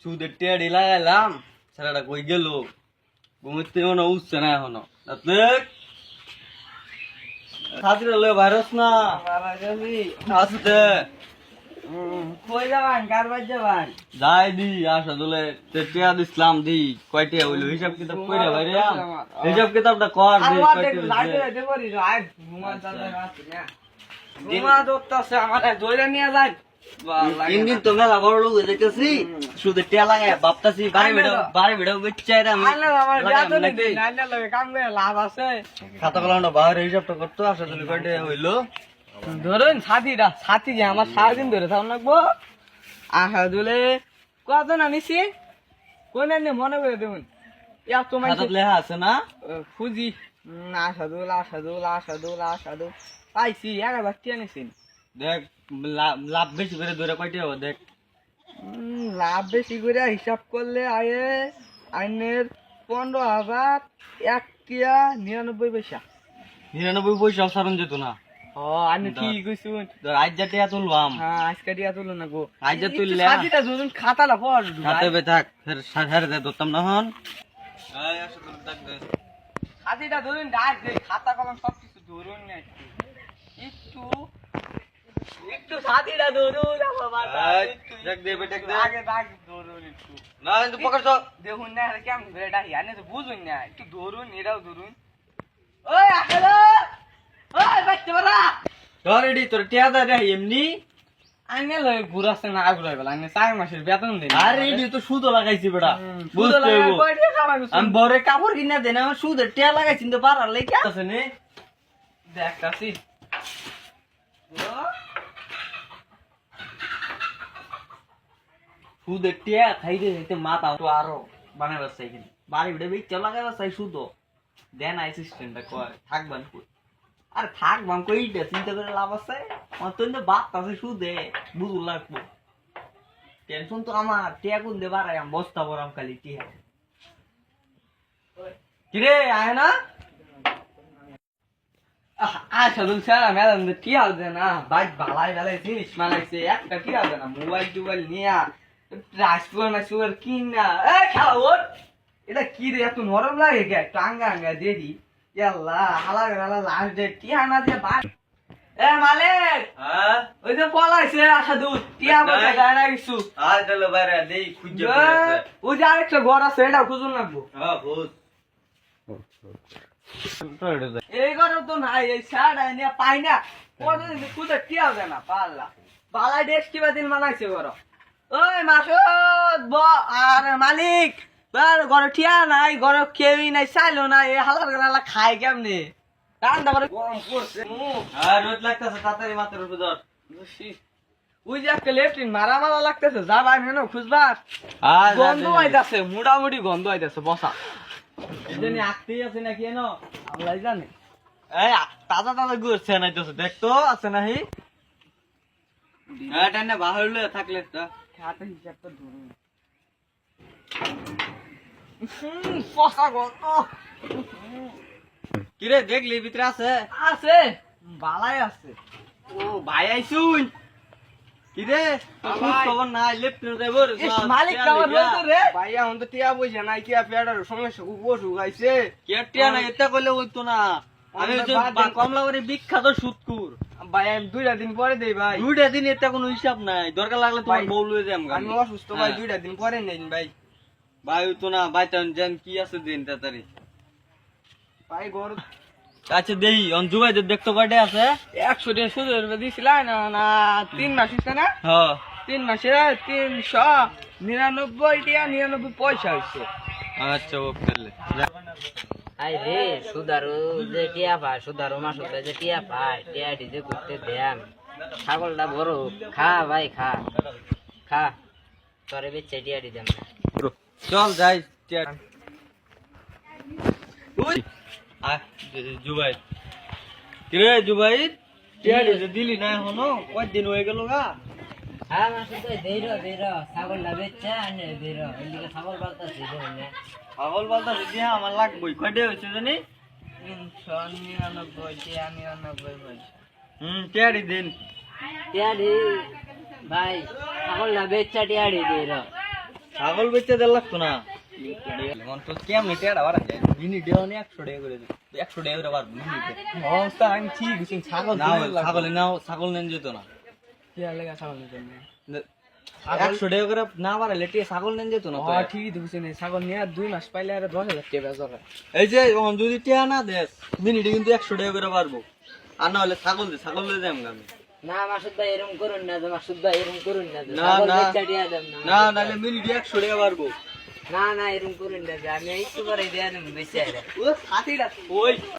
সুদের টেয়ারি লাগাইলাম ছেলেটা কই গেল? ঘুমিতে মনে উঠছে না এখনও। দেখ ছাত্রী লয়ে ভাইরাস না। আসতে। যাই দি আসা দলে। টেয়া দিছিলাম দি কয়টা হইল? হিসাব কিতাব কইরা ভাইরে হিসাব কিতাবটা কর দি ঘুমা ঘুমা দত্তাছে আমার ধরে নিয়ে যায় তিন দিন তো মেলা বড় লোক দেখতেছি শুধু টেয়া লাগায় ভাবতাছি বাড়ি ভিডিও বাড়ি ভিডিও বেচাই রে আমি। আইনা আমার লাগাম বিয়া তো নাকি? নেই নাইলে লগে কাম করে লাভ আছে। খাতা কলমটা বাইরে হিসাবটা করতো আসা দলে কয়টা হইল। ধরুন ছাতিটা ছাতি যে আমার সারাদিন ধরে থাম লাগবো আহা দুলে কত না নিছি? কোন মনে করে দেখুন। ইয়া তোমার লেখা আছে না? ফুজি আসাদুল আসাদুল আসাদুল আসাদুল পাইছি হাজার টিয়া নিছি। দেখ লাভ লাভ বেশি করে ধরে কয়টা হবে দেখ। উম, লাভ বেশি করে হিসাব করলে আয়ে আইনের পনেরো হাজার এক টিয়া নিরানব্বই পয়সা। নিরানব্বই পয়সা সারণ যেত না। ও আমি ঠিক কইছুন। আজ যা টিয়া তুলবাম। হ্যাঁ আজকে টিয়া তুলো না গো। তুললে? ধরুন খাতাটা পড় হাতে বে থাক ফের সাড়ে দে ধরতাম না হন। সাজিটা ধরুন ডাক দে খাতা কলম সব কিছু ধরুন না একটু একটু সাজিটা ধরুন আমার মাথা একটু দেখ দে বে দেখ আগে ডাক ধরুন একটু। না কিন্তু পকড় দেখুন না কেমন আনে তো বুঝুন না একটু ধরুন এটাও ধরুন। ওই আসলে ওই বাচ্চা বাড়া। ধর তোর টিয়া দা রে এমনি। আইনে লই ঘুরাছে না ঘুরাই বলা আইনে চার মাসের বেতন দেন আরে এডি তো সুদ লাগাইছি বেটা টাকা কামাই আমি বরে কাপড় কিনা দেন আমার সুদের টিয়া লাগাইছি তো পারার লেগে আছে নে দেখতাছি। সুদের টিয়া খাইতে খাইতে মাথা তো আরও বানাবার চাই কিন্তু বাড়ি ভিড়ে বেচ লাগাইবার চাই সুদ দেন সিস্টেমটা কয় থাকবান কই। আর থাকবাম কই, এটা চিন্তা করে লাভ আছে? আমার তো বাপ আছে সুদে বুঝু লাগবো। টেনশন তো আমার, টিয়া দে বাড়াই আমি বস্তা বরাম খালি টিয়া। কিরে, আয় না। আচ্ছা তুমি স্যার ম্যাডাম কি হবে না বাইক ভালাই ভালাই জিনিস মানাইছে একটা কি হবে না মোবাইল টোবাইল নিয়া রাজপুর না সুগার কিন না? এ খেলা ওর। এটা কি রে এত নরম লাগে কে? টাঙ্গা আঙ্গা দেরি। ইয়াল্লা হালা হালা লাস্ট কি দিয়ে বাই এ মালিক! হ্যাঁ? ওই যে পলাইছে আশা দুধ টিয়া বসে গায় না কিছু। তাহলে বাইরে দেই খুঁজে ওই যে আরেকটা ঘর আছে এটা খুঁজুন লাগবো। হ্যাঁ বুঝ এই ঘরে তো নাই এই শার্ট নিয়ে পাই না। খুঁজে কি হবে না পারলা। বালাই ডেস কিবা দিন মানাইছে ঘর ওই মাসুদ ব আর মালিক আর ঘরে ঠিয়া নাই ঘরে কেউই নাই চাইলো না এই হালার গালা খাই কেমনে? রান্না করে গরম পড়ছে। মুখ আর রোদ লাগতেছে তাড়াতাড়ি উপর ওই যে একটা লেফটিন মারা মারা লাগতেছে যাবা হেন খুঁজবার? আর গন্ধ আইতাছে মোটামুটি গন্ধ আইতাছে বসা। এজন্য আঁকতেই আছে নাকি এনো আল্লাহ জানে। এই তাজা তাজা ঘুরছে নাই তো দেখতো আছে নাহি? হ্যাঁ টানে বাহির হলে থাকলে তো। হাতে হিসাবটা ধরুন। কিরে দেখলি ভিতরে আছে? আছে। বালাই আছে। ও ভাই আইছুন কিরে তোর খোঁজ ভাই। খবর নাই লেফট ড্রাইভার ইস, মালিক কামার রইতো রে। ভাই এখন তো টিয়া বইছে সমস্যা খুব না এটা কইলে হইতো না। আমি। কমলাবাড়ি বিখ্যাত সুৎকুর ভাই আমি দুইটা দিন পরে দেই ভাই। দুইটা দিন এটা কোনো হিসাব নাই। দরকার লাগলে তোমার বউ লয়ে যাম আমি অসুস্থ ভাই দুইটা দিন পরে নেই ভাই। ভাই হইতো না বাইতাম যেন কি আছে দিন তাড়াতাড়ি। ভাই ঘর আচ্ছা দেই অঞ্জু ভাই দেখতো কয়টা আছে? একশো টাকা সুদ দিছিল না না তিন মাস হইছে না? হ্যাঁ তিন মাসে তিনশো নিরানব্বই টিয়া নিরানব্বই পয়সা হয়েছে আচ্ছা ওকে আই রে সুদারু যে টিয়া পায় সুদারু মাসুদে যে টিয়া পায় টিয়াটি যে করতে দেন। ছাগলটা বড় খা ভাই খা খা তোরে বেচে টিয়াটি দেন। চল যাই আয় জুবাই কিরে জুবাই টিয়ারি যে দিলি না এখনও? কয়দিন হয়ে গেল গা? ছাগল দেখুন পাগল বলতা দিয়া আমার লাগবই। কয়টা হয়েছে জানি? তিনশো নিরানব্বই টিয়া নিরানব্বই পয়সা। হুম টিয়ারি দিন। টিয়াটি ভাই ছাগলটা বেচা টিয়াড়ি দিয়ে র ছাগল বেচতে দেড় লাগতো না? এখন তো কেমনি টেড়া বাড়া যায়। মিনিটে অনেক একশো টাকা করে দিই একশো টাকা করে পারব মিনিটে। অবস্থা আমি ঠিক আছি ছাগল না ছাগল নাও ছাগল নেন যেত না। আর লাগা ছাগল নেই? একশো টাকা করে না বাড়ালে টিয়া ছাগল নেন যেত না হ্যাঁ ঠিকই দেখছি না ছাগল নিয়ে দুই মাস পাইলে আর দশ হাজার টাকা বেচা এই যে যদি টিয়া না দেস মিনিটে কিন্তু একশো টাকা করে পারব আর না হলে ছাগল দে ছাগল দিয়ে যাই আমি। না মাসুদ ভাই এরকম করুন না মাসুদ ভাই এরকম করুন না না, না। না। মিনিটে একশো টাকা পারব না না এরকম করুন না আমি একটু করে দিয়ে দেব বেচা ওই।